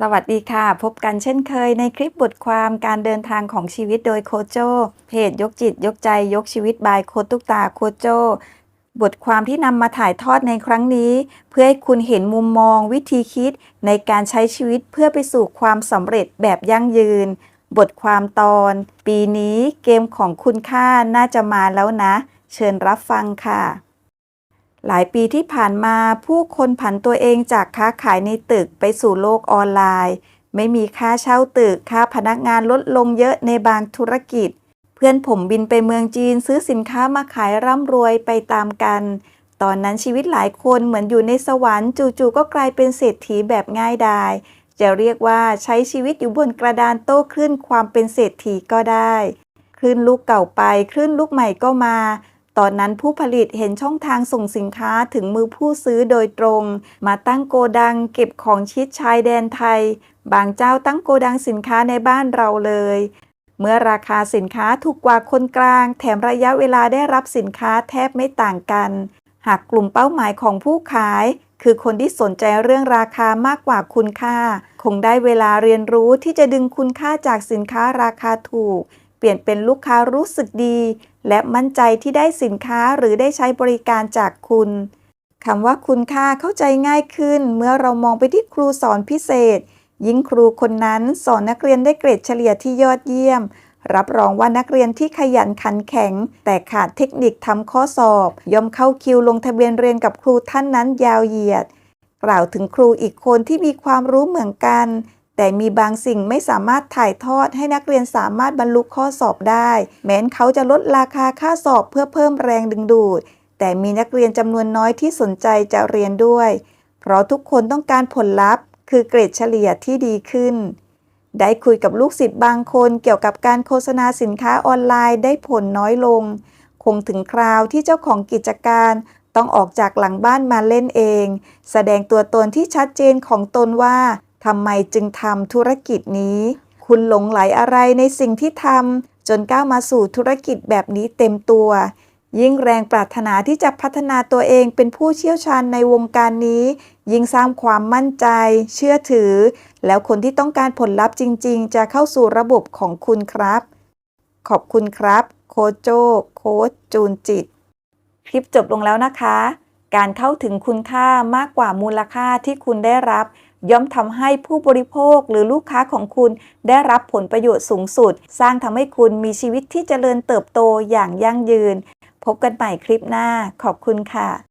สวัสดีค่ะ พบกันเช่นเคยในคลิปบทความการเดินทางของชีวิตโดยโคโจเพจยกจิต ยกใจยกชีวิตบายโคตุกตาโคโจบทความที่นำมาถ่ายทอดในครั้งนี้ เพื่อให้คุณเห็นมุมมองวิธีคิดในการใช้ชีวิตเพื่อไปสู่ความสำเร็จแบบยั่งยืน บทความตอน ปีนี้เกมของคุณค่าน่าจะมาแล้วนะ เชิญรับฟังค่ะ หลายปีที่ผ่านมาผู้คนผันตัวเองจากค้าขายในตึกไปสู่โลกออนไลน์ ไม่มีค่าเช่าตึกค่าพนักงานลดลงเยอะในบางธุรกิจ เพื่อนผมบินไปเมืองจีนซื้อสินค้ามาขายร่ำรวยไปตามกัน ตอนนั้นชีวิตหลายคนเหมือนอยู่ในสวรรค์จู่ๆก็กลายเป็นเศรษฐีแบบง่ายดายจะเรียกว่าใช้ชีวิตอยู่บนกระดานโต้คลื่นความเป็นเศรษฐีก็ได้ คลื่นลูกเก่าไปคลื่นลูกใหม่ก็มา ตอนนั้นผู้ผลิตเห็นช่องทางส่งสินค้าถึงมือผู้ซื้อโดยตรง มาตั้งโกดังเก็บของชิดชายแดนไทย บางเจ้าตั้งโกดังสินค้าในบ้านเราเลย เมื่อราคาสินค้าถูกกว่าคนกลาง แถมระยะเวลาได้รับสินค้าแทบไม่ต่างกัน หากกลุ่มเป้าหมายของผู้ขาย คือคนที่สนใจเรื่องราคามากกว่าคุณค่า คงได้เวลาเรียนรู้ที่จะดึงคุณค่าจากสินค้าราคาถูก เปลี่ยนเป็นลูกค้ารู้สึกดี และมั่นใจที่ได้สินค้าหรือได้ใช้บริการจากคุณคำว่าคุณค่าเข้าใจง่ายขึ้น เมื่อเรามองไปที่ครูสอนพิเศษ ยิ่งครูคนนั้นสอนนักเรียนได้เกรดเฉลี่ยที่ยอดเยี่ยม รับรองว่านักเรียนที่ขยันขันแข็ง แต่ขาดเทคนิคทำข้อสอบ ย่อมเข้าคิวลงทะเบียนเรียนกับครูท่านนั้นยาวเหยียด กล่าวถึงครูอีกคนที่มีความรู้เหมือนกัน แต่มีบางสิ่งไม่สามารถถ่ายทอดให้นักเรียนสามารถบรรลุข้อสอบได้ แม้นเขาจะลดราคาค่าสอบเพื่อเพิ่มแรงดึงดูด แต่มีนักเรียนจำนวนน้อยที่สนใจจะเรียนด้วย เพราะทุกคนต้องการผลลัพธ์ คือเกรดเฉลี่ยที่ดีขึ้น ได้คุยกับลูกศิษย์บางคนเกี่ยวกับการโฆษณาสินค้าออนไลน์ได้ผลน้อยลง คงถึงคราวที่เจ้าของกิจการต้องออกจากหลังบ้านมาเล่นเอง แสดงตัวตนที่ชัดเจนของตนว่า ทำไมจึงทำธุรกิจนี้ คุณหลงไหลอะไรในสิ่งที่ทำจนก้าวมาสู่ธุรกิจแบบนี้เต็มตัว ยิ่งแรงปรารถนาที่จะพัฒนาตัวเองเป็นผู้เชี่ยวชาญในวงการนี้ ยิ่งสร้างความมั่นใจ เชื่อถือ แล้วคนที่ต้องการผลลัพธ์จริง ๆ จะเข้าสู่ระบบของคุณครับ ขอบคุณครับ โคโจโค้ชจูนจิต คลิปจบลงแล้วนะคะ การเข้าถึงคุณค่ามากกว่ามูลค่าที่คุณได้รับ ย่อมทำให้ผู้บริโภคหรือลูกค้าของคุณได้รับผลประโยชน์สูงสุด สร้างทำให้คุณมีชีวิตที่เจริญเติบโตอย่างยั่งยืน พบกันใหม่คลิปหน้า ขอบคุณค่ะ